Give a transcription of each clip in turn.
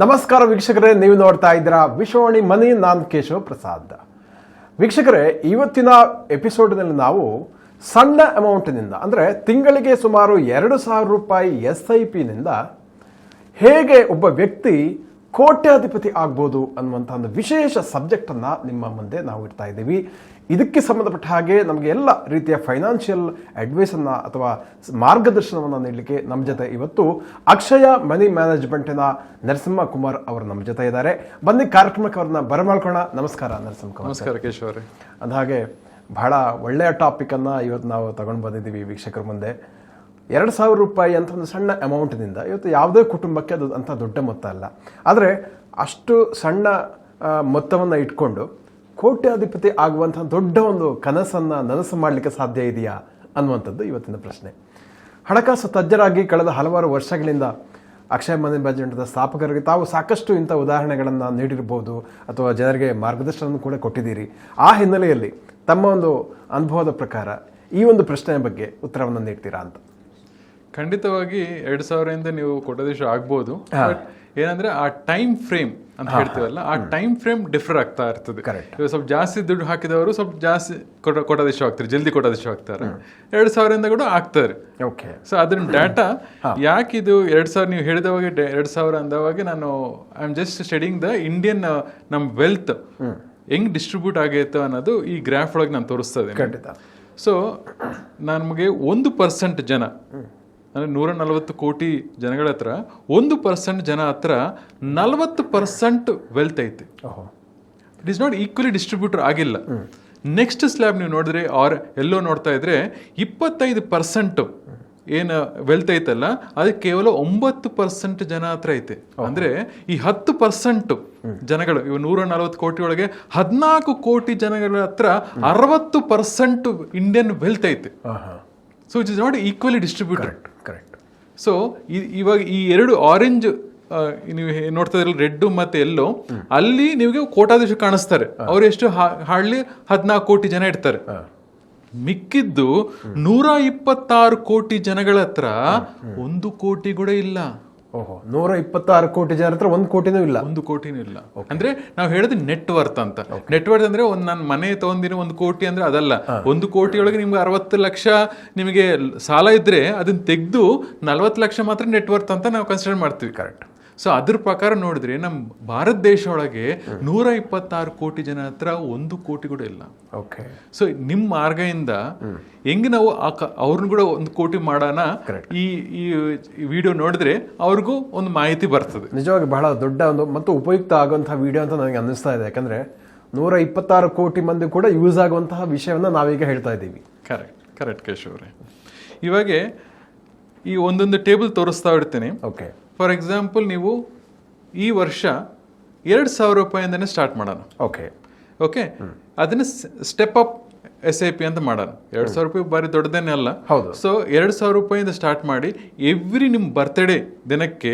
ನಮಸ್ಕಾರ ವೀಕ್ಷಕರೇ, ನೀವು ನೋಡ್ತಾ ಇದ್ದೀರಾ ವಿಶ್ವವಾಣಿ ಮನಿ ನಾನ್ ಕೇಶವ ಪ್ರಸಾದ್. ವೀಕ್ಷಕರೇ, ಇವತ್ತಿನ ಎಪಿಸೋಡ್ನಲ್ಲಿ ನಾವು ಸಣ್ಣ ಅಮೌಂಟ್ನಿಂದ, ಅಂದರೆ ತಿಂಗಳಿಗೆ ಸುಮಾರು ಎರಡು ಸಾವಿರ ರೂಪಾಯಿ ಎಸ್ ಐ ಪಿನಿಂದ ಹೇಗೆ ಒಬ್ಬ ವ್ಯಕ್ತಿ ಕೋಟ್ಯಾಧಿಪತಿ ಆಗ್ಬೋದು ಅನ್ನುವಂಥ ಒಂದು ವಿಶೇಷ ಸಬ್ಜೆಕ್ಟನ್ನು ನಿಮ್ಮ ಮುಂದೆ ನಾವು ಇಡ್ತಾ ಇದ್ದೀವಿ. ಇದಕ್ಕೆ ಸಂಬಂಧಪಟ್ಟ ಹಾಗೆ ನಮಗೆ ಎಲ್ಲ ರೀತಿಯ ಫೈನಾನ್ಷಿಯಲ್ ಅಡ್ವೈಸನ್ನು ಅಥವಾ ಮಾರ್ಗದರ್ಶನವನ್ನು ನೀಡಲಿಕ್ಕೆ ನಮ್ಮ ಜೊತೆ ಇವತ್ತು ಅಕ್ಷಯ ಮನಿ ಮ್ಯಾನೇಜ್ಮೆಂಟಿನ ನರಸಿಂಹ ಕುಮಾರ್ ಅವರು ನಮ್ಮ ಜೊತೆ ಇದ್ದಾರೆ. ಬನ್ನಿ ಕಾರ್ಯಕ್ರಮಕ್ಕೆ ಅವ್ರನ್ನ ಬರಮಾಡ್ಕೋಣ ನಮಸ್ಕಾರ ನರಸಿಂಹ ಕುಮಾರ್ ನಮಸ್ಕಾರ ಕೇಶವರೇ ಅಂದಹಾಗೆ ಬಹಳ ಒಳ್ಳೆಯ ಟಾಪಿಕನ್ನು ಇವತ್ತು ನಾವು ತಗೊಂಡು ಬಂದಿದ್ದೀವಿ ವೀಕ್ಷಕರ ಮುಂದೆ. ಎರಡು ಸಾವಿರ ರೂಪಾಯಿ ಅಂತ ಒಂದು ಸಣ್ಣ ಅಮೌಂಟ್ನಿಂದ ಇವತ್ತು ಯಾವುದೇ ಕುಟುಂಬಕ್ಕೆ ಅದು ಅಂಥ ದೊಡ್ಡ ಮೊತ್ತ ಅಲ್ಲ. ಆದರೆ ಅಷ್ಟು ಸಣ್ಣ ಮೊತ್ತವನ್ನು ಇಟ್ಕೊಂಡು ಕೋಟ್ಯಾಧಿಪತಿ ಆಗುವಂಥ ದೊಡ್ಡ ಒಂದು ಕನಸನ್ನು ನನಸು ಮಾಡಲಿಕ್ಕೆ ಸಾಧ್ಯ ಇದೆಯಾ ಅನ್ನುವಂಥದ್ದು ಇವತ್ತಿನ ಪ್ರಶ್ನೆ. ಹಣಕಾಸು ತಜ್ಞರಾಗಿ ಕಳೆದ ಹಲವಾರು ವರ್ಷಗಳಿಂದ ಅಕ್ಷಯ ಮನಿ ಸ್ಥಾಪಕರಿಗೆ ತಾವು ಸಾಕಷ್ಟು ಇಂಥ ಉದಾಹರಣೆಗಳನ್ನು ನೀಡಿರ್ಬೋದು ಅಥವಾ ಜನರಿಗೆ ಮಾರ್ಗದರ್ಶನವನ್ನು ಕೂಡ ಕೊಟ್ಟಿದ್ದೀರಿ. ಆ ಹಿನ್ನೆಲೆಯಲ್ಲಿ ತಮ್ಮ ಒಂದು ಅನುಭವದ ಪ್ರಕಾರ ಈ ಒಂದು ಪ್ರಶ್ನೆಯ ಬಗ್ಗೆ ಉತ್ತರವನ್ನು ನೀಡ್ತೀರಾ ಅಂತ. ಖಂಡಿತವಾಗಿ ಎರಡ್ ಸಾವಿರದಿಂದ ನೀವು ಕೊಟ್ಟದೇಶ ಆಗ್ಬೋದು. ಬಟ್ ಏನಂದ್ರೆ ಆ ಟೈಮ್ ಫ್ರೇಮ್ ಅಂತ ಹೇಳ್ತೀವಲ್ಲ ಆ ಟೈಮ್ ಫ್ರೇಮ್ ಡಿಫರ್ ಆಗ್ತಾ ಇರ್ತದೆ. ಇವಾಗ ಸ್ವಲ್ಪ ಜಾಸ್ತಿ ದುಡ್ಡು ಹಾಕಿದವರು ಸ್ವಲ್ಪ ಜಾಸ್ತಿ ಕೋಟ- ಕೋಟ್ಯಾಧೀಶ ಆಗ್ತಾರೆ ಜಲ್ದಿ ಕೋಟ್ಯಾಧೀಶ ಆಗ್ತಾರೆ. ಎರಡ್ ಸಾವಿರದಿಂದ ಕೂಡ ಆಗ್ತಾರೆ. ಓಕೆ ಸೊ ಅದ್ರ ಡಾಟಾ ಯಾಕೆ ಇದು ಎರಡ್ ಸಾವಿರ ನೀವು ಹೇಳಿದವಾಗ ಎರಡ್ ಸಾವಿರ ಅಂದವಾಗ ನಾನು I am just studying the Indian ನಮ್ ವೆಲ್ತ್ ಹೆಂಗ್ ಡಿಸ್ಟ್ರಿಬ್ಯೂಟ್ ಆಗೈತೆ ಅನ್ನೋದು ಈ ಗ್ರಾಫ್ ಒಳಗೆ ನಾನು ತೋರಿಸ್ತದೆ ಖಂಡಿತ. ಸೊ ನಮಗೆ ಒಂದು ಪರ್ಸೆಂಟ್ ಜನ ಅಂದರೆ ನೂರ ನಲವತ್ತು ಕೋಟಿ ಜನಗಳ ಹತ್ರ ಒಂದು ಪರ್ಸೆಂಟ್ ಜನ ಹತ್ರ ನಲವತ್ತು ಪರ್ಸೆಂಟ್ ವೆಲ್ತ್ ಐತೆ. It is not equally distributor ಆಗಿಲ್ಲ. ನೆಕ್ಸ್ಟ್ ಸ್ಲ್ಯಾಬ್ ನೀವು ನೋಡಿದ್ರೆ ಆರ್ ಎಲ್ಲೋ ನೋಡ್ತಾ ಇದ್ರೆ ಇಪ್ಪತ್ತೈದು ಪರ್ಸೆಂಟ್ ಏನು ವೆಲ್ತ್ ಐತಲ್ಲ ಅದು ಕೇವಲ ಒಂಬತ್ತು ಪರ್ಸೆಂಟ್ ಜನ ಹತ್ರ ಐತೆ. ಅಂದ್ರೆ ಈ ಹತ್ತು ಪರ್ಸೆಂಟ್ ಜನಗಳು ಇವು ನೂರ ನಲವತ್ತು ಕೋಟಿ ಒಳಗೆ ಹದಿನಾಲ್ಕು ಕೋಟಿ ಜನಗಳ ಹತ್ರ ಅರವತ್ತು ಪರ್ಸೆಂಟ್ ಇಂಡಿಯನ್ ವೆಲ್ತ್ ಐತೆ. So it is not equally distributed so ಇವಾಗ ಈ ಎರಡು ಆರೆಂಜ್ ನೀವು ನೋಡ್ತಾ ಇದ್ರಲ್ಲ ರೆಡ್ ಮತ್ತೆ ಎಲ್ಲೋ ಅಲ್ಲಿ ನಿಮಗೆ ಕೋಟಾಧೀಶ ಕಾಣಿಸ್ತಾರೆ. ಅವ್ರು ಎಷ್ಟು ಹಾರ್ಡ್ಲಿ ಹದಿನಾಲ್ಕು ಕೋಟಿ ಜನ ಇರ್ತಾರೆ. ಮಿಕ್ಕಿದ್ದು ನೂರ ಇಪ್ಪತ್ತಾರು ಕೋಟಿ ಜನಗಳ ಹತ್ರ ಒಂದು ಕೋಟಿ ಕೂಡ ಇಲ್ಲ. ಓಹೋ. ನೂರ ಇಪ್ಪತ್ತಾರು ಕೋಟಿ ಜನರ ಹತ್ರ ಒಂದು ಕೋಟಿನೂ ಇಲ್ಲ. ಒಂದು ಕೋಟಿನೂ ಇಲ್ಲ. ಅಂದ್ರೆ ನಾವು ಹೇಳೋದು ನೆಟ್ ವರ್ತ್ ಅಂತ. ನೆಟ್ ವರ್ತ್ ಅಂದ್ರೆ ಒಂದು ನಾನು ಮನೆ ತಗೊಂಡಿನ ಒಂದು ಕೋಟಿ ಅಂದ್ರೆ ಅದಲ್ಲ. ಒಂದು ಕೋಟಿ ಒಳಗೆ ನಿಮ್ಗೆ ಅರವತ್ತು ಲಕ್ಷ ನಿಮಗೆ ಸಾಲ ಇದ್ರೆ ಅದನ್ನ ತೆಗೆದು ನಲವತ್ತು ಲಕ್ಷ ಮಾತ್ರ ನೆಟ್ ವರ್ತ್ ಅಂತ ನಾವು ಕನ್ಸಿಡರ್ ಮಾಡ್ತೀವಿ. ಕರೆಕ್ಟ್ ಸೊ ಅದ್ರ ಪ್ರಕಾರ ನೋಡಿದ್ರೆ ನಮ್ಮ ಭಾರತ ದೇಶ ಒಳಗೆ ನೂರ ಇಪ್ಪತ್ತಾರು ಕೋಟಿ ಜನ ಹತ್ರ ಒಂದು ಕೋಟಿ ಕೂಡ ಇಲ್ಲ. ಓಕೆ ಸೊ ನಿಮ್ಮ ಮಾರ್ಗದಿಂದ ಹೆಂಗ್ ನಾವು ಅವ್ರನ್ನ ಕೂಡ ಒಂದು ಕೋಟಿ ಮಾಡೋಣ? ಈ ಈ ವಿಡಿಯೋ ನೋಡಿದ್ರೆ ಅವ್ರಿಗೂ ಒಂದು ಮಾಹಿತಿ ಬರ್ತದೆ. ನಿಜವಾಗಿ ಬಹಳ ದೊಡ್ಡ ಒಂದು ಮತ್ತು ಉಪಯುಕ್ತ ಆಗುವಂತಹ ವಿಡಿಯೋ ಅಂತ ನನಗೆ ಅನ್ನಿಸ್ತಾ ಇದೆ. ಯಾಕಂದ್ರೆ ನೂರ ಇಪ್ಪತ್ತಾರು ಕೋಟಿ ಮಂದಿ ಕೂಡ ಯೂಸ್ ಆಗುವಂತಹ ವಿಷಯವನ್ನು ನಾವೀಗ ಹೇಳ್ತಾ ಇದ್ದೀವಿ. ಕರೆಕ್ಟ್ ಕರೆಕ್ಟ್ ಕೇಶವ್ರೆ ಇವಾಗೆ ಈ ಒಂದೊಂದು ಟೇಬಲ್ ತೋರಿಸ್ತಾ ಇರ್ತೀನಿ. ಓಕೆ ಫಾರ್ ಎಕ್ಸಾಂಪಲ್ ನೀವು ಈ ವರ್ಷ ಎರಡು ಸಾವಿರ ರೂಪಾಯಿಂದನೇ ಸ್ಟಾರ್ಟ್ ಮಾಡೋಣ. ಓಕೆ ಓಕೆ ಅದನ್ನ step up S I P ಅಂತ ಮಾಡೋಣ. ಎರಡು ಸಾವಿರ ರೂಪಾಯಿ ಬಾರಿ ದೊಡ್ಡದೇನೆ ಅಲ್ಲ. ಹೌದು. ಸೊ ಎರಡು ಸಾವಿರ ರೂಪಾಯಿಂದ ಸ್ಟಾರ್ಟ್ ಮಾಡಿ ಎವ್ರಿ ನಿಮ್ಮ ಬರ್ತ್ಡೇ ದಿನಕ್ಕೆ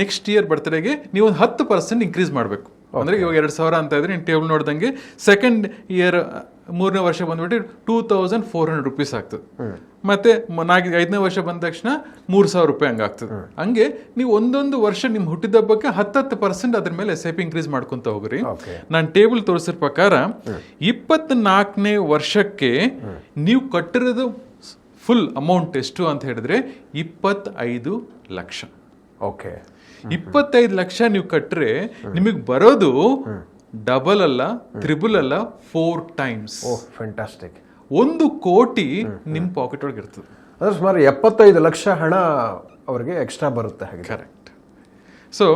ನೆಕ್ಸ್ಟ್ ಇಯರ್ ಬರ್ತ್ಡೇಗೆ ನೀವು ಒಂದು ಹತ್ತು ಪರ್ಸೆಂಟ್ ಇನ್ಕ್ರೀಸ್ ಮಾಡಬೇಕು. ಅಂದ್ರೆ ಇವಾಗ ಎರಡು ಸಾವಿರ ಅಂತ ಇದ್ರೆ ನೀನು ಟೇಬಲ್ ನೋಡ್ದಂಗೆ ಸೆಕೆಂಡ್ ಇಯರ್ ಮೂರನೇ ವರ್ಷ ಬಂದ್ಬಿಟ್ಟು two thousand four hundred rupees ಆಗ್ತದೆ. ಮತ್ತೆ ನಾಲ್ಕು ಐದನೇ ವರ್ಷ ಬಂದ ತಕ್ಷಣ ಮೂರು ಸಾವಿರ ರೂಪಾಯಿ ಹಂಗಾಗ್ತದೆ ಹಂಗೆ ನೀವು ಒಂದೊಂದು ವರ್ಷ ನಿಮ್ಮ ಹುಟ್ಟಿದಬ್ಬಕ್ಕೆ ಹತ್ತತ್ತು ಪರ್ಸೆಂಟ್ ಅದ್ರ ಮೇಲೆ ಎಸ್ ಐ ಪಿ ಇನ್ಕ್ರೀಸ್ ಮಾಡ್ಕೊಂತ ಹೋಗ್ರಿ. ನಾನು ಟೇಬಲ್ ತೋರಿಸಿದ ಪ್ರಕಾರ ಇಪ್ಪತ್ನಾಲ್ಕನೇ ವರ್ಷಕ್ಕೆ ನೀವು ಕಟ್ಟಿರೋದು ಫುಲ್ ಅಮೌಂಟ್ ಎಷ್ಟು ಅಂತ ಹೇಳಿದ್ರೆ ಇಪ್ಪತ್ತೈದು ಲಕ್ಷ. ಓಕೆ ಇಪ್ಪತ್ತೈದು ಲಕ್ಷ ನೀವು ಕಟ್ಟರೆ ನಿಮಗೆ ಬರೋದು ಡಬಲ್ ಅಲ್ಲ ತ್ರಿಬಲ್ ಅಲ್ಲ ಫೋರ್ ಟೈಮ್ಸ್ ಓಹ್ ಫ್ಯಾಂಟಾಸ್ಟಿಕ್ ಒಂದು ಕೋಟಿ ನಿಮ್ಮ ಪಾಕೆಟ್ ಒಳಗೆ ಇರ್ತದೆ. ಅಂದ್ರೆ ಸುಮಾರು ಎಪ್ಪತ್ತೈದು ಲಕ್ಷ ಹಣ ಅವರಿಗೆ ಎಕ್ಸ್ಟ್ರಾ ಬರುತ್ತೆ ಹಾಗೆ ಕರೆಕ್ಟ್ ಸೊ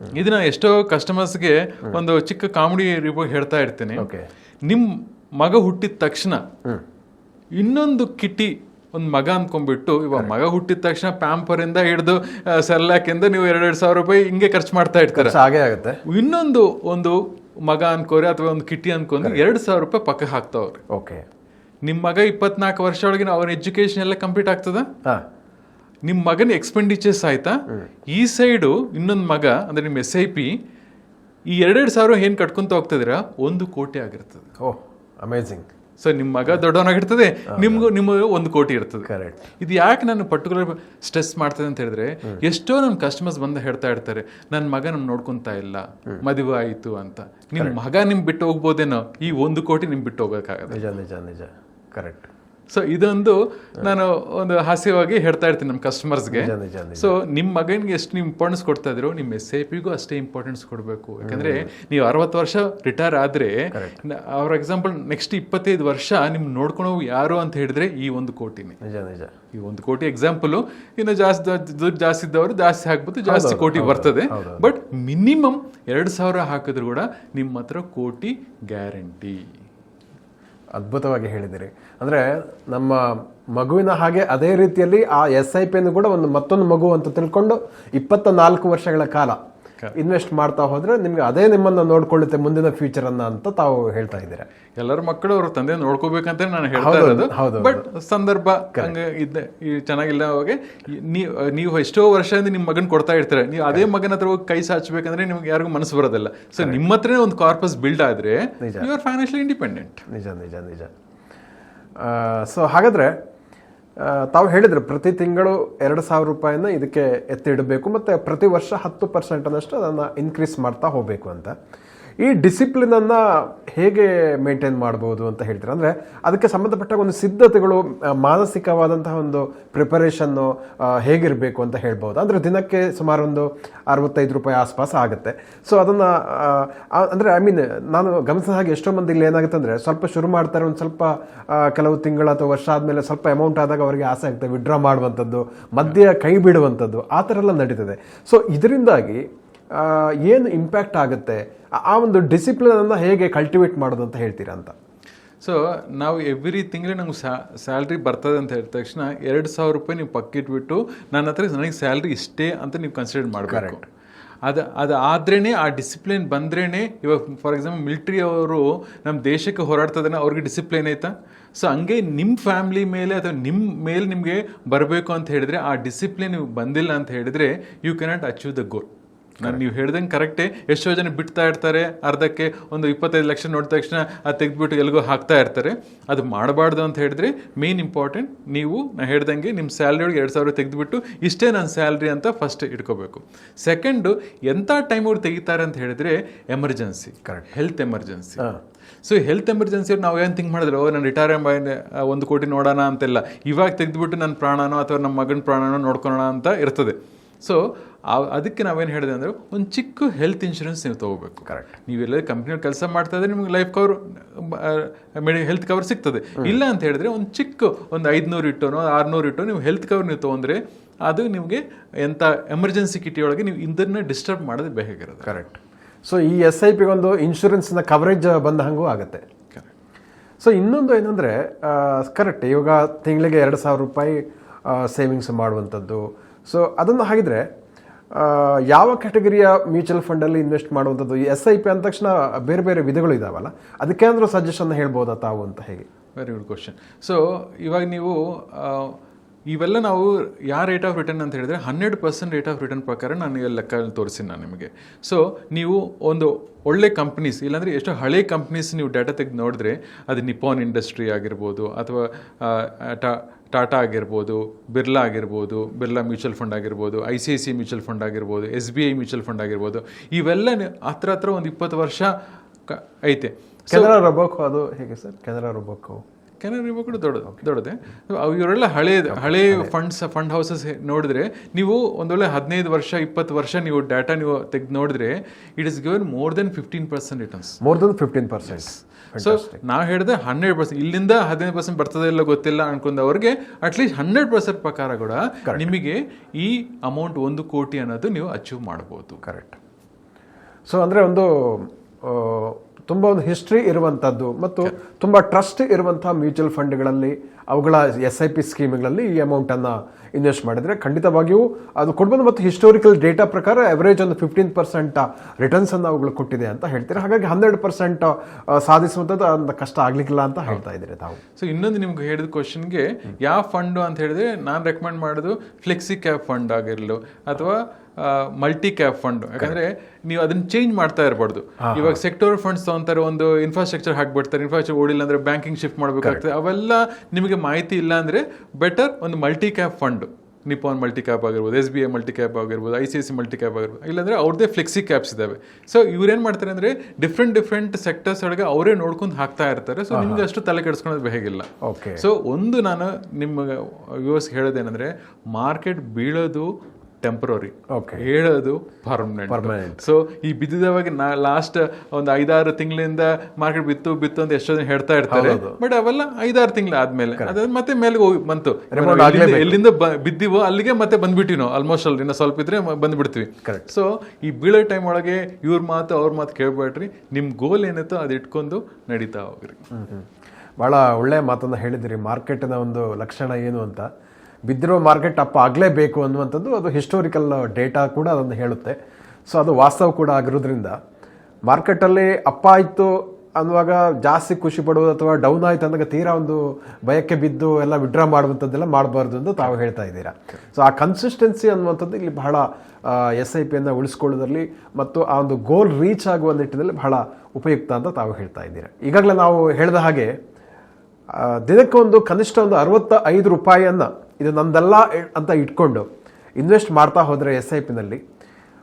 ಇದನ್ನ ಎಷ್ಟೋ ಕಸ್ಟಮರ್ಸ್ಗೆ ಒಂದು ಚಿಕ್ಕ ಕಾಮಿಡಿ ರಿಪೋರ್ಟ್ ಹೇಳ್ತಾ ಇರ್ತೀನಿ. ಓಕೆ ನಿಮ್ಮ ಮಗ ಹುಟ್ಟಿದ ತಕ್ಷಣ ಇನ್ನೊಂದು ಕಿಟಿ ಒಂದು ಮಗ ಅಂದ್ಕೊಂಡ್ಬಿಟ್ಟು ಇವಾಗ ಮಗ ಹುಟ್ಟಿದ ತಕ್ಷಣ ಪ್ಯಾಂಪರ್ ಇಂದ ಹಿಡಿದು ಸೆಲ್ಲಾಕಿಂದ ನೀವು ಎರಡೆರಡು ಸಾವಿರ ರೂಪಾಯಿ ಹಿಂಗೆ ಖರ್ಚು ಮಾಡ್ತಾ ಇರ್ತಾರೆ. ಹಾಗೆ ಆಗುತ್ತೆ. ಇನ್ನೊಂದು ಒಂದು ಮಗ ಅನ್ಕೋರಿ ಅಥವಾ ಒಂದು ಕಿಟಿ ಅನ್ಕೊಂಡ್ರೆ ಎರಡು ಸಾವಿರ ರೂಪಾಯಿ ಪಕ್ಕ ಹಾಕ್ತಾವ್ರಿ. ಓಕೆ ನಿಮ್ಮ ಮಗ ಇಪ್ಪತ್ನಾಲ್ಕು ವರ್ಷ ಒಳಗೆ ಅವನ ಎಜುಕೇಶನ್ ಎಲ್ಲ ಕಂಪ್ಲೀಟ್ ಆಗ್ತದ? ಹಾ. ನಿಮ್ಮ ಮಗನ ಎಕ್ಸ್ಪೆಂಡಿಚರ್ಸ್ ಆಯ್ತಾ? ಈ ಸೈಡು ಇನ್ನೊಂದು ಮಗ ಅಂದ್ರೆ ನಿಮ್ಮ ಎಸ್ ಐ ಪಿ ಈ ಎರಡೆರಡು ಸಾವಿರ ಏನು ಕಟ್ಕೊಂತ ಹೋಗ್ತಿದ್ದೀರಾ ಒಂದು ಕೋಟಿ ಆಗಿರ್ತದೆ. ಓಹ್ ಅಮೇಝಿಂಗ್ ಸೊ ನಿಮ್ಮ ಮಗ ದೊಡ್ಡವನಾಗಿರ್ತದೆ ನಿಮ್ಗೂ ನಿಮಗೆ ಒಂದು ಕೋಟಿ ಇರ್ತದೆ. ಕರೆಕ್ಟ್ ಇದು ಯಾಕೆ ನಾನು ಪರ್ಟಿಕ್ಯುಲರ್ ಸ್ಟ್ರೆಸ್ ಮಾಡ್ತದೆ ಅಂತ ಹೇಳಿದ್ರೆ ಎಷ್ಟೋ ನನ್ನ ಕಸ್ಟಮರ್ಸ್ ಬಂದು ಹೇಳ್ತಾ ಇರ್ತಾರೆ ನನ್ನ ಮಗ ನಮ್ ನೋಡ್ಕೊಂತಾ ಇಲ್ಲ ಮದುವೆ ಆಯಿತು ಅಂತ. ನಿಮ್ಮ ಮಗ ನಿಮ್ ಬಿಟ್ಟು ಹೋಗ್ಬೋದೇನೋ ಈ ಒಂದು ಕೋಟಿ ನಿಮ್ ಬಿಟ್ಟು ನಿಜ ನಿಜ ನಿಜ. ಕರೆಕ್ಟ್ ಸೊ ಇದೊಂದು ನಾನು ಒಂದು ಹಾಸ್ಯವಾಗಿ ಹೇಳ್ತಾ ಇರ್ತೀನಿ ನಮ್ಮ ಕಸ್ಟಮರ್ಸ್ಗೆ ಸೊ ನಿಮ್ಮ ಮಗನಿಗೆ ಎಷ್ಟು ಇಂಪಾರ್ಟೆನ್ಸ್ ಕೊಡ್ತಾ ಇದ್ರು ನಿಮ್ಮ ಎಸ್ ಐ ಪಿಗೂ ಅಷ್ಟೇ ಇಂಪಾರ್ಟೆನ್ಸ್ ಕೊಡಬೇಕು. ಯಾಕಂದ್ರೆ ನೀವು ಅರವತ್ತು ವರ್ಷ ರಿಟೈರ್ ಆದ್ರೆ ಫಾರ್ ಎಕ್ಸಾಂಪಲ್ ನೆಕ್ಸ್ಟ್ ಇಪ್ಪತ್ತೈದು ವರ್ಷ ನಿಮ್ ನೋಡ್ಕೊಂಡು ಯಾರು ಅಂತ ಹೇಳಿದ್ರೆ ಈ ಒಂದು ಕೋಟಿನೇ. ಈ ಒಂದು ಕೋಟಿ ಎಕ್ಸಾಂಪಲು ಇನ್ನು ಜಾಸ್ತಿ ದುಡ್ಡು ಜಾಸ್ತಿ ಇದ್ದವರು ಜಾಸ್ತಿ ಹಾಕ್ಬೋದು ಜಾಸ್ತಿ ಕೋಟಿ ಬರ್ತದೆ. ಬಟ್ ಮಿನಿಮಮ್ ಎರಡು ಸಾವಿರ ಹಾಕಿದ್ರು ಕೂಡ ನಿಮ್ಮ ಹತ್ರ ಕೋಟಿ ಗ್ಯಾರಂಟಿ ಅದ್ಭುತವಾಗಿ ಹೇಳಿದ್ದೀರಿ. ಅಂದರೆ ನಮ್ಮ ಮಗುವಿನ ಹಾಗೆ ಅದೇ ರೀತಿಯಲ್ಲಿ ಆ ಎಸ್ ಐ ಪಿಯನ್ನು ಕೂಡ ಒಂದು ಮತ್ತೊಂದು ಮಗು ಅಂತ ತಿಳ್ಕೊಂಡು ಇಪ್ಪತ್ತ ನಾಲ್ಕು ವರ್ಷಗಳ ಕಾಲ ಇನ್ವೆಸ್ಟ್ ಮಾಡ್ತಾ ಹೋದ್ರೆ ನಿಮ್ಗೆ ಅದೇ ನಿಮ್ಮನ್ನ ನೋಡ್ಕೊಳ್ಳುತ್ತೆ ಮುಂದಿನ ಫ್ಯೂಚರ್ ಅನ್ನ ಅಂತ ತಾವು ಹೇಳ್ತಾ ಇದ್ದೀರಾ? ಎಲ್ಲರ ಮಕ್ಕಳು ಅವ್ರ ತಂದೆ ನೋಡ್ಕೋಬೇಕಂತ ನಾನು ಹೇಳ್ತಾ ಹೌದು, ಇರೋದು. ಬಟ್ ಸಂದರ್ಭ ಹಂಗ ಇದ್ದ ಈ ಚೆನ್ನಾಗಿಲ್ಲ ಅವಾಗ. ನೀವು ನೀವು ಎಷ್ಟೋ ವರ್ಷದಿಂದ ನಿಮ್ಮ ಮಗನ್ ಕೊಡ್ತಾ ಇರ್ತಾರೆ. ನೀವು ಅದೇ ಮಗನ ಹತ್ರ ಹೋಗಿ ಕೈ ಸಾಚ್ಬೇಕಂದ್ರೆ ನಿಮ್ಗೆ ಯಾರಿಗೂ ಮನಸ್ಸು ಬರೋದಿಲ್ಲ. ಸೊ ನಿಮ್ಮ ಹತ್ರನೇ ಒಂದು ಕಾರ್ಪಸ್ ಬಿಲ್ಡ್ ಆದ್ರೆ ಯು ಆರ್ ಫೈನಾನ್ಷಿಯಲಿ ಇಂಡಿಪೆಂಡೆಂಟ್ ನಿಜ ನಿಜ ನಿಜ. ಸೊ ಹಾಗಾದ್ರೆ ತಾವು ಹೇಳಿದ್ರೆ, ಪ್ರತಿ ತಿಂಗಳು ಎರಡು ಸಾವಿರ ರೂಪಾಯಿನ ಇದಕ್ಕೆ ಎತ್ತಿಡಬೇಕು, ಮತ್ತೆ ಪ್ರತಿ ವರ್ಷ ಹತ್ತು ಪರ್ಸೆಂಟ್ ಅನ್ನಷ್ಟು ಅದನ್ನು ಇನ್ಕ್ರೀಸ್ ಮಾಡ್ತಾ ಹೋಗಬೇಕು ಅಂತ. ಈ ಡಿಸಿಪ್ಲಿನನ್ನು ಹೇಗೆ ಮೇಂಟೈನ್ ಮಾಡ್ಬೋದು ಅಂತ ಹೇಳ್ತೀರಾ? ಅಂದರೆ ಅದಕ್ಕೆ ಸಂಬಂಧಪಟ್ಟ ಒಂದು ಸಿದ್ಧತೆಗಳು ಮಾನಸಿಕವಾದಂತಹ ಒಂದು ಪ್ರಿಪರೇಷನ್ನು ಹೇಗಿರಬೇಕು ಅಂತ ಹೇಳ್ಬೋದು. ಅಂದರೆ ದಿನಕ್ಕೆ ಸುಮಾರು ಒಂದು ಅರವತ್ತೈದು ರೂಪಾಯಿ ಆಸ್ಪಾಸ್ ಆಗುತ್ತೆ. ಸೊ ಅದನ್ನು ಅಂದ್ರೆ ಐ ಮೀನ್ ನಾನು ಗಮನಿಸಿದ ಹಾಗೆ ಎಷ್ಟೋ ಮಂದಿ ಇಲ್ಲಿ ಏನಾಗುತ್ತೆ ಅಂದರೆ ಸ್ವಲ್ಪ ಶುರು ಮಾಡ್ತಾರೆ, ಒಂದು ಸ್ವಲ್ಪ ಕೆಲವು ತಿಂಗಳು ಅಥವಾ ವರ್ಷ ಆದಮೇಲೆ ಸ್ವಲ್ಪ ಅಮೌಂಟ್ ಆದಾಗ ಅವರಿಗೆ ಆಸೆ ಆಗ್ತದೆ ವಿಡ್ರಾ ಮಾಡುವಂಥದ್ದು, ಮಧ್ಯ ಕೈ ಬಿಡುವಂಥದ್ದು, ಆ ಥರ ಎಲ್ಲ ನಡೀತದೆ. ಸೊ ಇದರಿಂದಾಗಿ ಏನು ಇಂಪ್ಯಾಕ್ಟ್ ಆಗುತ್ತೆ? ಆ- ಒಂದು ಡಿಸಿಪ್ಲಿನ್ ಅನ್ನ ಹೇಗೆ ಕಲ್ಟಿವೇಟ್ ಮಾಡೋದು ಅಂತ ಹೇಳ್ತೀರಾ ಅಂತ? ಸೊ ನಾವು ಎವ್ರಿ ತಿಂಗಳು ನಮ್ಗೆ ಸ್ಯಾಲ್ರಿ ಬರ್ತದೆ ಅಂತ ಹೇಳಿದ ತಕ್ಷಣ ಎರಡು ಸಾವಿರ ರೂಪಾಯಿ ನೀವು ಪಕ್ಕಿಟ್ಬಿಟ್ಟು ನನ್ನ ಹತ್ರ ನನಗೆ ಸ್ಯಾಲ್ರಿ ಇಷ್ಟೇ ಅಂತ ನೀವು ಕನ್ಸಿಡರ್ ಮಾಡಬೇಕು. ಅದು ಅದು ಆದ್ರೇ ಆ ಡಿಸಿಪ್ಲಿನ್ ಬಂದ್ರೇ ಇವಾಗ ಫಾರ್ ಎಕ್ಸಾಂಪಲ್ ಮಿಲ್ಟ್ರಿ ಅವರು ನಮ್ಮ ದೇಶಕ್ಕೆ ಹೋರಾಡ್ತದನ್ನ ಅವ್ರಿಗೆ ಡಿಸಿಪ್ಲಿನ್ ಐತಾ ಸೊ ಹಂಗೆ ನಿಮ್ಮ ಫ್ಯಾಮ್ಲಿ ಮೇಲೆ ಅಥವಾ ನಿಮ್ಮ ಮೇಲೆ ನಿಮಗೆ ಬರಬೇಕು ಅಂತ ಹೇಳಿದ್ರೆ ಆ ಡಿಸಿಪ್ಲಿನ್ ನೀವು ಬಂದಿಲ್ಲ ಅಂತ ಹೇಳಿದರೆ you cannot achieve the goal ನಾನು ನೀವು ಹೇಳ್ದಂಗೆ ಕರೆಕ್ಟೇ ಎಷ್ಟೋ ಜನ ಬಿಡ್ತಾ ಇರ್ತಾರೆ ಅರ್ಧಕ್ಕೆ ಒಂದು ಇಪ್ಪತ್ತೈದು ಲಕ್ಷ ನೋಡಿದ ತಕ್ಷಣ ಅದು ತೆಗೆದುಬಿಟ್ಟು ಎಲ್ಗೋ ಹಾಕ್ತಾ ಇರ್ತಾರೆ. ಅದು ಮಾಡಬಾರ್ದು ಅಂತ ಹೇಳಿದ್ರೆ ಮೇನ್ ಇಂಪಾರ್ಟೆಂಟ್ ನೀವು ನಾನು ಹೇಳ್ದಂಗೆ ನಿಮ್ಮ ಸ್ಯಾಲ್ರಿ ಒಳಗೆ ಎರಡು ಸಾವಿರ ತೆಗೆದುಬಿಟ್ಟು ಇಷ್ಟೇ ನನ್ನ ಸ್ಯಾಲ್ರಿ ಅಂತ ಫಸ್ಟ್ ಇಟ್ಕೋಬೇಕು. ಸೆಕೆಂಡು ಎಂಥ ಟೈಮ್ ಅವ್ರು ತೆಗಿತಾರೆ ಅಂತ ಹೇಳಿದ್ರೆ emergency correct health emergency so health emergency ನಾವು ಏನು ಥಿಂಕ್ ಮಾಡಿದ್ರೆ? ಓ ನಾನು ರಿಟೈರ್ ಒಂದು ಕೋಟಿ ನೋಡೋಣ ಅಂತೆಲ್ಲ. ಇವಾಗ ತೆಗೆದುಬಿಟ್ಟು ನನ್ನ ಪ್ರಾಣನೋ ಅಥವಾ ನಮ್ಮ ಮಗನ ಪ್ರಾಣನೋ ನೋಡ್ಕೊಳೋಣ ಅಂತ ಇರ್ತದೆ. ಸೊ ಅದಕ್ಕೆ ನಾವೇನು ಹೇಳಿದೆ ಅಂದರೆ ಒಂದು ಚಿಕ್ಕ ಹೆಲ್ತ್ ಇನ್ಶೂರೆನ್ಸ್ ನೀವು ತೊಗೋಬೇಕು. ಕರೆಕ್ಟ್ ನೀವೆಲ್ಲ ಕಂಪ್ನಿಯಲ್ಲಿ ಕೆಲಸ ಮಾಡ್ತಾ ಇದ್ರೆ ನಿಮ್ಗೆ life cover medi health cover ಸಿಗ್ತದೆ. ಇಲ್ಲ ಅಂತ ಹೇಳಿದ್ರೆ ಒಂದು ಚಿಕ್ಕ ಒಂದು ಐದುನೂರು ಇಟ್ಟೋನೋ ಆರುನೂರು ಇಟ್ಟೋ ನೀವು ಹೆಲ್ತ್ ಕವರ್ ನೀವು ತೊಗೊಂಡ್ರೆ ಅದು ನಿಮಗೆ ಎಂಥ ಎಮರ್ಜೆನ್ಸಿ ಕಿಟಿಯೊಳಗೆ ನೀವು ಇದನ್ನ ಡಿಸ್ಟರ್ಬ್ ಮಾಡೋದು ಬೇಕಾಗಿರೋದು ಕರೆಕ್ಟ್ ಸೊ ಈ ಎಸ್ ಐ ಪಿಗೊಂದು ಇನ್ಶೂರೆನ್ಸ್ನ ಕವರೇಜ್ ಬಂದ ಹಂಗೂ ಆಗುತ್ತೆ. ಸೊ ಇನ್ನೊಂದು ಏನಂದರೆ ಕರೆಕ್ಟ್ ಇವಾಗ ತಿಂಗಳಿಗೆ ಎರಡು ಸಾವಿರ ರೂಪಾಯಿ ಸೇವಿಂಗ್ಸ್ ಮಾಡುವಂಥದ್ದು. ಸೊ ಅದನ್ನು ಹಾಗಿದ್ರೆ ಆ, ಯಾವ ಕ್ಯಾಟಗರಿಯ ಮ್ಯೂಚುವಲ್ ಫಂಡಲ್ಲಿ ಇನ್ವೆಸ್ಟ್ ಮಾಡುವಂಥದ್ದು? ಎಸ್ ಐ ಪಿ ಅಂದ ತಕ್ಷಣ ಬೇರೆ ಬೇರೆ ವಿಧಗಳು ಇದಾವಲ್ಲ, ಅದಕ್ಕೆ ಅಂದ್ರೆ ಸಜೆಷನ್ ಹೇಳ್ಬೋದಾ ತಾವು ಅಂತ ಹೇಗೆ ವೆರಿ ಗುಡ್ ಕ್ವಶನ್ ಸೊ ಇವಾಗ ನೀವು ಇವೆಲ್ಲ ನಾವು ಯಾವ ರೇಟ್ ಆಫ್ ರಿಟರ್ನ್ ಅಂತ ಹೇಳಿದ್ರೆ ಹನ್ನೆರಡು ಪರ್ಸೆಂಟ್ ರೇಟ್ ಆಫ್ ರಿಟರ್ನ್ ಪ್ರಕಾರ ನಾನು ಇವೆಲ್ಲ ಲೆಕ್ಕ ತೋರಿಸ್ತೀನಿ ನಾನು ನಿಮಗೆ. ಸೊ ನೀವು ಒಂದು ಒಳ್ಳೆ ಕಂಪ್ನೀಸ್ ಇಲ್ಲಾಂದರೆ ಎಷ್ಟೋ ಹಳೆ ಕಂಪ್ನೀಸ್ ನೀವು ಡಾಟಾ ತೆಗೆದು ನೋಡಿದ್ರೆ, ಅದು ನಿಪಾನ್ ಇಂಡಸ್ಟ್ರಿ ಆಗಿರ್ಬೋದು, ಅಥವಾ ಟಾ ಟಾಟಾ ಆಗಿರ್ಬೋದು ಬಿರ್ಲಾ ಆಗಿರ್ಬೋದು ಬಿರ್ಲಾ ಮ್ಯೂಚುವಲ್ ಫಂಡ್ ಆಗಿರ್ಬೋದು I C I C mutual fund ಆಗಿರ್ಬೋದು S B I mutual fund ಆಗಿರ್ಬೋದು ಇವೆಲ್ಲ ಹತ್ರ ಹತ್ರ ಒಂದು ಇಪ್ಪತ್ತು ವರ್ಷ ಕ- ಐತೆ. ಕೆನರಾ ರೊಬೋಕೋ ಅದು ಹೇಗೆ sir? Canara Robeco. Canara Robeco ದೊಡ್ಡದು ದೊಡ್ಡದೆ. ಇವರೆಲ್ಲ ಹಳೆ ಹಳೇ ಫಂಡ್ಸ್ ಫಂಡ್ ಹೌಸಸ್ ನೋಡಿದ್ರೆ ನೀವು ಒಂದೊಳ್ಳೆ ಹದಿನೈದು ವರ್ಷ ಇಪ್ಪತ್ತು ವರ್ಷ ನೀವು ಡಾಟಾ ನೀವು ತೆಗೆದು ನೋಡಿದ್ರೆ it is given more than fifteen percent returns. More than fifteen percent. So ನಾವು ಹೇಳಿದೆ ಹಂಡ್ರೆಡ್ ಪರ್ಸೆಂಟ್ ಇಲ್ಲಿಂದ ಹದಿನೈದು ಪರ್ಸೆಂಟ್ ಬರ್ತದೆ ಇಲ್ಲ ಗೊತ್ತಿಲ್ಲ ಅನ್ಕೊಂಡವ್ರಿಗೆ ಅಟ್ಲೀಸ್ಟ್ ಹಂಡ್ರೆಡ್ ಪರ್ಸೆಂಟ್ ಪ್ರಕಾರ ಕೂಡ ನಿಮಗೆ ಈ ಅಮೌಂಟ್ ಒಂದು ಕೋಟಿ ಅನ್ನೋದು ನೀವು ಅಚೀವ್ ಮಾಡ್ಬೋದು. ಕರೆಕ್ಟ್ ಸೊ ಅಂದರೆ ಒಂದು ತುಂಬ ಒಂದು ಹಿಸ್ಟ್ರಿ ಇರುವಂಥದ್ದು ಮತ್ತು ತುಂಬ ಟ್ರಸ್ಟ್ ಇರುವಂಥ ಮ್ಯೂಚುವಲ್ ಫಂಡ್ಗಳಲ್ಲಿ ಅವುಗಳ ಎಸ್ ಐ ಪಿ ಸ್ಕೀಮ್ಗಳಲ್ಲಿ ಈ ಅಮೌಂಟನ್ನು ಇನ್ವೆಸ್ಟ್ ಮಾಡಿದರೆ ಖಂಡಿತವಾಗಿಯೂ ಅದು ಕೊಡ್ಬೋದು ಮತ್ತು ಹಿಸ್ಟೋರಿಕಲ್ ಡೇಟಾ ಪ್ರಕಾರ ಎವರೇಜ್ ಒಂದು ಫಿಫ್ಟೀನ್ ಪರ್ಸೆಂಟ್ ರಿಟರ್ನ್ಸನ್ನು ಅವುಗಳು ಕೊಟ್ಟಿದೆ ಅಂತ ಹೇಳ್ತೀರಾ? ಹಾಗಾಗಿ ಹನ್ನೆರಡು ಪರ್ಸೆಂಟ್ ಸಾಧಿಸುವಂಥದ್ದು ಅಂತ ಕಷ್ಟ ಆಗಲಿಕ್ಕಿಲ್ಲ ಅಂತ ಹೇಳ್ತಾ ಇದ್ದೀರಿ ತಾವು. ಸೊ ಇನ್ನೊಂದು ನಿಮ್ಗೆ ಹೇಳಿದ ಕ್ವಶನ್ಗೆ ಯಾವ ಫಂಡು ಅಂತ ಹೇಳಿದ್ರೆ ನಾನು ರೆಕಮೆಂಡ್ ಮಾಡೋದು ಫ್ಲೆಕ್ಸಿ ಕ್ಯಾಪ್ ಫಂಡ್ ಆಗಿರಲು ಅಥವಾ ಮಲ್ಟಿ ಕ್ಯಾಪ್ ಫಂಡ್ ಯಾಕಂದ್ರೆ ನೀವು ಅದನ್ನ ಚೇಂಜ್ ಮಾಡ್ತಾ ಇರಬಾರ್ದು. ಇವಾಗ ಸೆಕ್ಟರ್ ಫಂಡ್ಸ್ ತಗೊಂತಾರೆ ಒಂದು ಇನ್ಫ್ರಾಸ್ಟ್ರಕ್ಚರ್ ಹಾಕ್ಬಿಡ್ತಾರೆ ಇನ್ಫ್ರಾಸ್ಟ್ರಕ್ಚರ್ ಓಡಿಲ್ಲ ಅಂದ್ರೆ ಬ್ಯಾಂಕಿಂಗ್ ಶಿಫ್ಟ್ ಮಾಡಬೇಕಾಗ್ತದೆ. ಅವೆಲ್ಲ ನಿಮಗೆ ಮಾಹಿತಿ ಇಲ್ಲ ಅಂದ್ರೆ ಬೆಟರ್ ಒಂದು multi cap fund Nippon multi cap ಆಗಿರ್ಬೋದು S B I multi cap ಆಗಿರ್ಬೋದು I C I C multi cap ಆಗಿರ್ಬೋದು. ಇಲ್ಲಾಂದ್ರೆ ಅವ್ರದ್ದೇ ಫ್ಲೆಕ್ಸಿ ಕ್ಯಾಪ್ಸ್ ಇದಾವೆ. ಸೊ ಇವ್ರೇನ್ ಮಾಡ್ತಾರೆ ಅಂದ್ರೆ ಡಿಫ್ರೆಂಟ್ ಡಿಫ್ರೆಂಟ್ ಸೆಕ್ಟರ್ಸ್ ಒಳಗೆ ಅವರೇ ನೋಡ್ಕೊಂಡು ಹಾಕ್ತಾ ಇರ್ತಾರೆ. ಸೊ ನಿಮ್ಗೆ ಅಷ್ಟು ತಲೆ ಕೆಡಿಸ್ಕೊಳ್ಳೋದು ಬೇಗಿಲ್ಲ. ಓಕೆ ಸೊ ಒಂದು ನಾನು ನಿಮ್ಗೆ ವ್ಯೂವರ್ಸ್ ಹೇಳೋದೇನೆಂದ್ರೆ ಮಾರ್ಕೆಟ್ ಬೀಳೋದು ಟೆಂಪ್ರರಿ Okay. ಹೇಳೋದು ಪರ್ಮನೆಂಟ್ Permanent. ಸೊ ಈ ಬಿದ್ದಿದವಾಗ ನಾ ಲಾಸ್ಟ್ ಒಂದು ಐದಾರು ತಿಂಗಳಿಂದ ಮಾರ್ಕೆಟ್ ಬಿತ್ತು ಬಿತ್ತು ಅಂತ ಎಷ್ಟೋ ಜನ ಹೇಳ್ತಾ ಇರ್ತಾರೆ. ಬಟ್ ಅವೆಲ್ಲ ಐದಾರು ತಿಂಗಳು ಆದ್ಮೇಲೆ. ಅದಾದ ಮತ್ತೆ ಮೇಲೆ ಹೋಗಿ ಬಂತು. ಎಲ್ಲಿಂದ- ಬಿದ್ದಿವೋ ಅಲ್ಲಿಗೆ ಮತ್ತೆ ಬಂದ್ಬಿಟ್ಟಿವಿ ನಾವು. ಆಲ್ಮೋಸ್ಟ್ ಅಲ್ಲಿ ಇನ್ನ ಸ್ವಲ್ಪ ಇದ್ರೆ ಬಂದ್ಬಿಡ್ತೀವಿ. ಕರೆಕ್ಟ್ ಸೊ ಈ ಬೀಳೋ ಟೈಮ್ ಒಳಗೆ ಇವ್ರ ಮಾತು ಅವ್ರ ಮಾತು ಕೇಳ್ಬೇಡ್ರಿ. ನಿಮ್ ಗೋಲ್ ಏನಿತ್ತೋ ಅದು ಇಟ್ಕೊಂಡು ನಡೀತಾ ಹೋಗ್ರಿ. ಭಾಳ ಒಳ್ಳೆಯ ಮಾತನ್ನು ಹೇಳಿದಿರಿ ಮಾರ್ಕೆಟ್ನ ಒಂದು ಲಕ್ಷಣ ಏನು ಅಂತ. ಬಿದ್ದಿರೋ ಮಾರ್ಕೆಟ್ ಅಪ್ ಆಗಲೇಬೇಕು ಅನ್ನುವಂಥದ್ದು ಅದು ಹಿಸ್ಟೋರಿಕಲ್ ಡೇಟಾ ಕೂಡ ಅದನ್ನು ಹೇಳುತ್ತೆ. ಸೊ ಅದು ವಾಸ್ತವ ಕೂಡ ಆಗಿರೋದ್ರಿಂದ. ಮಾರ್ಕೆಟಲ್ಲಿ ಅಪ್ಪ ಆಯಿತು ಅನ್ನುವಾಗ ಜಾಸ್ತಿ ಖುಷಿ ಪಡುವುದು ಅಥವಾ ಡೌನ್ ಆಯಿತು ಅಂದಾಗ ತೀರಾ ಒಂದು ಭಯಕ್ಕೆ ಬಿದ್ದು ಎಲ್ಲ ವಿಡ್ರಾ ಮಾಡುವಂಥದ್ದೆಲ್ಲ ಮಾಡಬಾರ್ದು ಅಂತ ತಾವು ಹೇಳ್ತಾ ಇದ್ದೀರಾ. ಸೊ ಆ ಕನ್ಸಿಸ್ಟೆನ್ಸಿ ಅನ್ನುವಂಥದ್ದು ಇಲ್ಲಿ ಬಹಳ ಎಸ್ ಐ ಪಿಯನ್ನು ಉಳಿಸ್ಕೊಳ್ಳೋದ್ರಲ್ಲಿ ಮತ್ತು ಆ ಒಂದು ಗೋಲ್ ರೀಚ್ ಆಗುವ ನಿಟ್ಟಿನಲ್ಲಿ ಬಹಳ ಉಪಯುಕ್ತ ಅಂತ ತಾವು ಹೇಳ್ತಾ ಇದ್ದೀರಾ. ಈಗಾಗಲೇ ನಾವು ಹೇಳಿದ ಹಾಗೆ ದಿನಕ್ಕೆ ಒಂದು ಕನಿಷ್ಠ ಒಂದು ಅರವತ್ತ ಐದು ರೂಪಾಯಿಯನ್ನು ಇದು ನಂದಲ್ಲ ಅಂತ ಇಟ್ಕೊಂಡು ಇನ್ವೆಸ್ಟ್ ಮಾಡ್ತಾ ಹೋದರೆ ಎಸ್ ಐ ಪಿನಲ್ಲಿ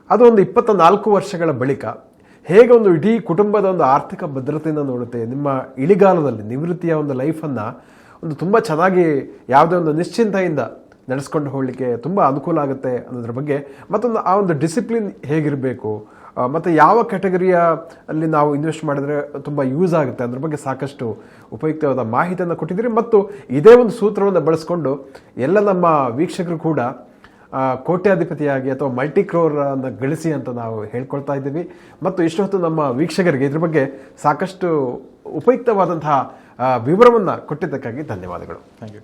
ಅದು ಒಂದು ಇಪ್ಪತ್ತ ನಾಲ್ಕು ವರ್ಷಗಳ ಬಳಿಕ ಹೇಗೆ ಒಂದು ಇಡೀ ಕುಟುಂಬದ ಒಂದು ಆರ್ಥಿಕ ಭದ್ರತೆಯನ್ನು ನೋಡುತ್ತೆ, ನಿಮ್ಮ ಇಳಿಗಾಲದಲ್ಲಿ ನಿವೃತ್ತಿಯ ಒಂದು ಲೈಫನ್ನು ಒಂದು ತುಂಬ ಚೆನ್ನಾಗಿ ಯಾವುದೇ ಒಂದು ನಿಶ್ಚಿಂತೆಯಿಂದ ನಡೆಸ್ಕೊಂಡು ಹೋಗಲಿಕ್ಕೆ ತುಂಬ ಅನುಕೂಲ ಆಗುತ್ತೆ ಅನ್ನೋದ್ರ ಬಗ್ಗೆ ಮತ್ತೊಂದು ಆ ಒಂದು ಡಿಸಿಪ್ಲಿನ್ ಹೇಗಿರಬೇಕು ಮತ್ತೆ ಯಾವ ಕ್ಯಾಟಗರಿಯ ಅಲ್ಲಿ ನಾವು ಇನ್ವೆಸ್ಟ್ ಮಾಡಿದರೆ ತುಂಬ ಯೂಸ್ ಆಗುತ್ತೆ? ಅದ್ರ ಬಗ್ಗೆ ಸಾಕಷ್ಟು ಉಪಯುಕ್ತವಾದ ಮಾಹಿತಿಯನ್ನು ಕೊಟ್ಟಿದ್ದೀರಿ. ಮತ್ತು ಇದೇ ಒಂದು ಸೂತ್ರವನ್ನು ಬಳಸ್ಕೊಂಡು ಎಲ್ಲ ನಮ್ಮ ವೀಕ್ಷಕರು ಕೂಡ ಕೋಟ್ಯಾಧಿಪತಿಯಾಗಿ ಅಥವಾ ಮಲ್ಟಿ ಕ್ರೋರ್ ಅನ್ನು ಗಳಿಸಿ ಅಂತ ನಾವು ಹೇಳ್ಕೊಳ್ತಾ ಇದ್ದೀವಿ. ಮತ್ತು ಇಷ್ಟೊತ್ತು ನಮ್ಮ ವೀಕ್ಷಕರಿಗೆ ಇದ್ರ ಬಗ್ಗೆ ಸಾಕಷ್ಟು ಉಪಯುಕ್ತವಾದಂತಹ ವಿವರವನ್ನು ಕೊಟ್ಟಿದ್ದಕ್ಕಾಗಿ ಧನ್ಯವಾದಗಳು. Thank you